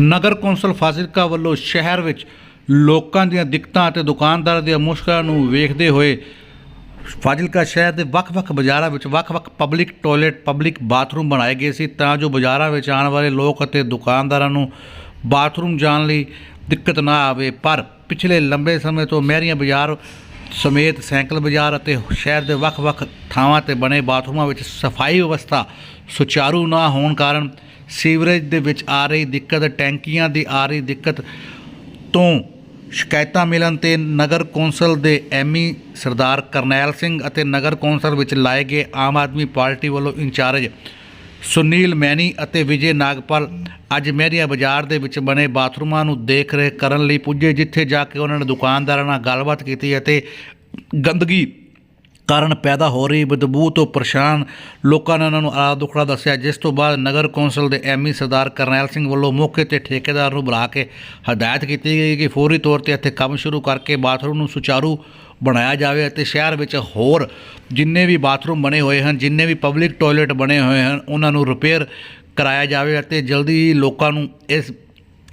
ਨਗਰ council Fazilka ਵੱਲੋਂ ਸ਼ਹਿਰ ਵਿੱਚ ਲੋਕਾਂ ਦੀਆਂ ਦਿੱਕਤਾਂ ਅਤੇ ਦੁਕਾਨਦਾਰਾਂ ਦੀਆਂ ਮੁਸ਼ਕਲਾਂ ਨੂੰ ਵੇਖਦੇ ਹੋਏ ਫਾਜ਼ਿਲਕਾ ਸ਼ਹਿਰ ਦੇ ਵੱਖ-ਵੱਖ ਬਾਜ਼ਾਰਾਂ ਵਿੱਚ ਵੱਖ-ਵੱਖ ਪਬਲਿਕ ਟਾਇਲਟ, ਪਬਲਿਕ ਬਾਥਰੂਮ ਬਣਾਏ ਗਏ ਸੀ ਤਾਂ ਜੋ ਬਾਜ਼ਾਰਾਂ ਵਿੱਚ ਆਉਣ ਵਾਲੇ ਲੋਕ ਅਤੇ ਦੁਕਾਨਦਾਰਾਂ ਨੂੰ ਬਾਥਰੂਮ ਜਾਣ ਲਈ ਦਿੱਕਤ ਨਾ ਆਵੇ। ਪਰ ਪਿਛਲੇ ਲੰਬੇ ਸਮੇਂ ਤੋਂ ਮਹਿਰੀਆਂ ਬਾਜ਼ਾਰ ਸਮੇਤ ਸਾਈਕਲ ਬਾਜ਼ਾਰ ਅਤੇ ਸ਼ਹਿਰ ਦੇ ਵੱਖ-ਵੱਖ ਥਾਵਾਂ ਤੇ ਬਣੇ ਬਾਥਰੂਮਾਂ ਵਿੱਚ ਸਫ਼ਾਈ ਵਿਵਸਥਾ ਸੁਚਾਰੂ ਨਾ ਹੋਣ ਕਾਰਨ ਸੀਵਰੇਜ ਦੇ ਵਿੱਚ ਆ ਰਹੀ ਦਿੱਕਤ, ਟੈਂਕੀਆਂ ਦੀ ਆ ਰਹੀ ਦਿੱਕਤ ਤੋਂ ਸ਼ਿਕਾਇਤਾਂ ਮਿਲਣ ਤੇ ਨਗਰ ਕੌਂਸਲ ਦੇ ਐਮਈ ਸਰਦਾਰ ਕਰਨੈਲ ਸਿੰਘ ਅਤੇ ਨਗਰ ਕੌਂਸਲ ਵਿੱਚ ਲਾਏ ਗਏ ਆਮ ਆਦਮੀ ਪਾਰਟੀ ਵੱਲੋਂ ਇੰਚਾਰਜ ਸੁਨੀਲ ਮੈਨੀ ਅਤੇ ਵਿਜੇ ਨਾਗਪਾਲ ਅੱਜ ਮਹਿਰੀਆ ਬਾਜ਼ਾਰ ਦੇ ਵਿੱਚ ਬਣੇ ਬਾਥਰੂਮਾਂ ਨੂੰ ਦੇਖ ਰੇਖ ਕਰਨ ਲਈ ਪੁੱਜੇ, ਜਿੱਥੇ ਜਾ ਕੇ ਉਹਨਾਂ ਨੇ ਦੁਕਾਨਦਾਰਾਂ ਨਾਲ ਗੱਲਬਾਤ ਕੀਤੀ ਅਤੇ ਗੰਦਗੀ ਕਾਰਨ ਪੈਦਾ ਹੋ ਰਹੀ ਬਦਬੂ ਤੋਂ ਪਰੇਸ਼ਾਨ ਲੋਕਾਂ ਨੇ ਉਹਨਾਂ ਨੂੰ ਆਲਾ ਦੁਖੜਾ ਦੱਸਿਆ, ਜਿਸ ਤੋਂ ਬਾਅਦ ਨਗਰ ਕੌਂਸਲ ਦੇ ਐਮਈ ਸਰਦਾਰ ਕਰਨੈਲ ਸਿੰਘ ਵੱਲੋਂ ਮੌਕੇ ਤੇ ਠੇਕੇਦਾਰ ਨੂੰ ਬੁਲਾ ਕੇ ਹਦਾਇਤ ਕੀਤੀ ਗਈ ਕਿ ਫੌਰੀ ਤੌਰ ਤੇ ਇੱਥੇ ਕੰਮ ਸ਼ੁਰੂ ਕਰਕੇ ਬਾਥਰੂਮ ਨੂੰ ਸੁਚਾਰੂ ਬਣਾਇਆ ਜਾਵੇ ਅਤੇ ਸ਼ਹਿਰ ਵਿੱਚ ਹੋਰ ਜਿੰਨੇ ਵੀ ਬਾਥਰੂਮ ਬਣੇ ਹੋਏ ਹਨ, ਜਿੰਨੇ ਵੀ ਪਬਲਿਕ ਟਾਇਲਟ ਬਣੇ ਹੋਏ ਹਨ, ਉਹਨਾਂ ਨੂੰ ਰਿਪੇਅਰ ਕਰਾਇਆ ਜਾਵੇ ਅਤੇ ਜਲਦੀ ਹੀ ਲੋਕਾਂ ਨੂੰ ਇਸ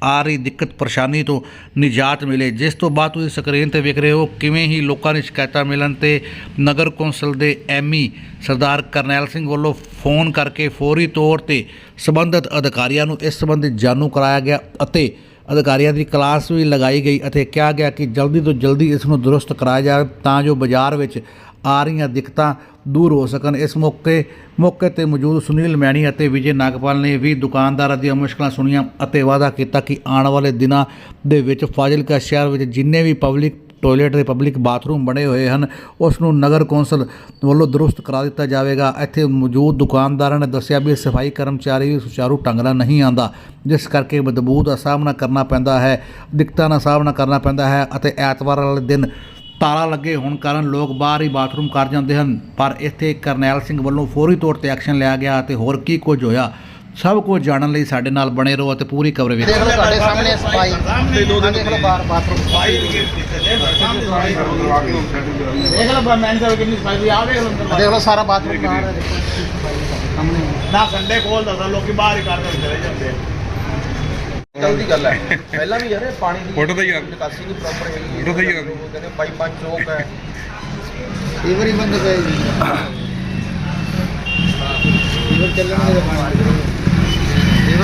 ਆ ਰਹੀ ਦਿੱਕਤ ਪਰੇਸ਼ਾਨੀ ਤੋਂ ਨਿਜਾਤ ਮਿਲੇ। ਜਿਸ ਤੋਂ ਬਾਅਦ ਤੁਸੀਂ ਸਕਰੀਨ ਤੇ ਵੇਖ ਰਹੇ ਹੋ ਕਿਵੇਂ ਹੀ ਲੋਕਾਂ ਦੀ ਸ਼ਿਕਾਇਤਾਂ ਮਿਲਣ ਤੇ ਨਗਰ ਕੌਂਸਲ ਦੇ ਐਮਈ ਸਰਦਾਰ ਕਰਨੈਲ ਸਿੰਘ ਵੱਲੋਂ ਫੋਨ ਕਰਕੇ ਫੌਰੀ ਤੌਰ ਤੇ ਸੰਬੰਧਿਤ ਅਧਿਕਾਰੀਆਂ ਨੂੰ ਇਸ ਸੰਬੰਧੀ ਜਾਣੂ ਕਰਾਇਆ ਗਿਆ ਅਤੇ ਅਧਿਕਾਰੀਆਂ ਦੀ ਕਲਾਸ ਵੀ ਲਗਾਈ ਗਈ ਅਤੇ ਕਿਹਾ ਗਿਆ ਕਿ ਜਲਦੀ ਤੋਂ ਜਲਦੀ ਇਸ ਨੂੰ ਦਰੁਸਤ ਕਰਾਇਆ ਜਾਵੇ ਤਾਂ ਜੋ ਬਾਜ਼ਾਰ ਵਿੱਚ ਆ ਰਹੀਆਂ ਦਿੱਕਤਾਂ ਦੂਰ ਹੋ ਸਕਣ। ਇਸ ਮੌਕੇ ਮੌਕੇ ਤੇ ਮੌਜੂਦ ਸੁਨੀਲ ਮੈਣੀ ਅਤੇ ਵਿਜੇ ਨਾਗਪਾਲ ਨੇ ਵੀ ਦੁਕਾਨਦਾਰਾਂ ਦੀਆਂ ਮੁਸ਼ਕਲਾਂ ਸੁਣੀਆਂ ਅਤੇ ਵਾਅਦਾ ਕੀਤਾ ਕਿ ਆਉਣ ਵਾਲੇ ਦਿਨਾਂ ਦੇ ਵਿੱਚ ਫਾਜ਼ਿਲਕਾ ਸ਼ਹਿਰ ਵਿੱਚ ਜਿੰਨੇ ਵੀ ਪਬਲਿਕ ਟਾਇਲਟ ਤੇ ਪਬਲਿਕ ਬਾਥਰੂਮ ਬਣੇ ਹੋਏ ਹਨ। ਉਸ ਨੂੰ ਨਗਰ ਕੌਂਸਲ ਵੱਲੋਂ ਦਰੁਸਤ ਕਰਾ ਦਿੱਤਾ ਜਾਵੇਗਾ। ਇੱਥੇ ਮੌਜੂਦ ਦੁਕਾਨਦਾਰਾਂ ਨੇ ਦੱਸਿਆ ਵੀ ਸਫ਼ਾਈ ਕਰਮਚਾਰੀ ਵੀ ਸੁਚਾਰੂ ਢੰਗ ਨਾਲ ਨਹੀਂ ਆਂਦਾ ਜਿਸ ਕਰਕੇ ਬਦਬੂ ਦਾ ਸਾਹਮਣਾ ਕਰਨਾ ਪੈਂਦਾ ਹੈ, ਦਿੱਕਤਾਂ ਦਾ ਸਾਹਮਣਾ ਕਰਨਾ ਪੈਂਦਾ ਹੈ ਅਤੇ ਐਤਵਾਰ ਵਾਲੇ ਦਿਨ ਤਾਲਾ ਲੱਗੇ ਹੋਣ ਕਾਰਨ ਲੋਕ ਬਾਹਰ ਹੀ ਬਾਥਰੂਮ ਕਰ ਜਾਂਦੇ ਹਨ। ਪਰ ਇੱਥੇ ਕਰਨੈਲ ਸਿੰਘ ਵੱਲੋਂ ਫੌਰੀ ਤੌਰ ਤੇ ਐਕਸ਼ਨ ਲਿਆ ਗਿਆ ਅਤੇ ਹੋਰ ਕੀ ਕੁਝ ਹੋਇਆ? ਸਭ ਕੁਝ ਜਾਣਨ ਲਈ ਸਾਡੇ ਨਾਲ ਬਣੇ ਰਹੋ ਅਤੇ ਪੂਰੀ ਕਵਰੇਜ ਦੇਖ ਲਓ ਤੁਹਾਡੇ ਸਾਹਮਣੇ ਸਫ਼ਾਈ ਦੇਖ ਲਓ ਬਾਹਰ ਬਾਥਰੂਮ ਦੇਖ ਲਓ ਮੈਨ ਸਾਹਿਬ ਕਿੰਨੀ ਸਫ਼ਾਈ ਦੀ ਆ ਦੇਖ ਲਓ ਦੇਖ ਲਓ ਸਾਰਾ ਬਾਥਰੂਮ ਬਾਹਰ ਹੈ ਸਾਹਮਣੇ। ਨਾ ਸੰਡੇ ਕੋਲ ਦੱਸਦਾ ਲੋਕੀ ਬਾਹਰ ਹੀ ਕਰਦੇ ਚਲੇ ਜਾਂਦੇ ਆ। ਜਲਦੀ ਗੱਲ ਹੈ। ਪਹਿਲਾਂ ਵੀ ਯਾਰ ਇਹ ਪਾਣੀ ਦੀ ਫੋਟੋ ਤਾਂ ਯਾਰ। ਨਿਕਾਸੀ ਨਹੀਂ ਪ੍ਰੋਪਰ ਹੈਗੀ। ਫੋਟੋ ਤਾਂ ਯਾਰ। ਕਹਿੰਦੇ ਪਾਈਪਾਂ ਚੋਕ ਹੈ। ਫੀਵਰ ਹੀ ਬੰਦ ਪਏ ਜੀ। ਫੀਵਰ ਚੱਲਣ ਦੇ ਪਾਣੀ।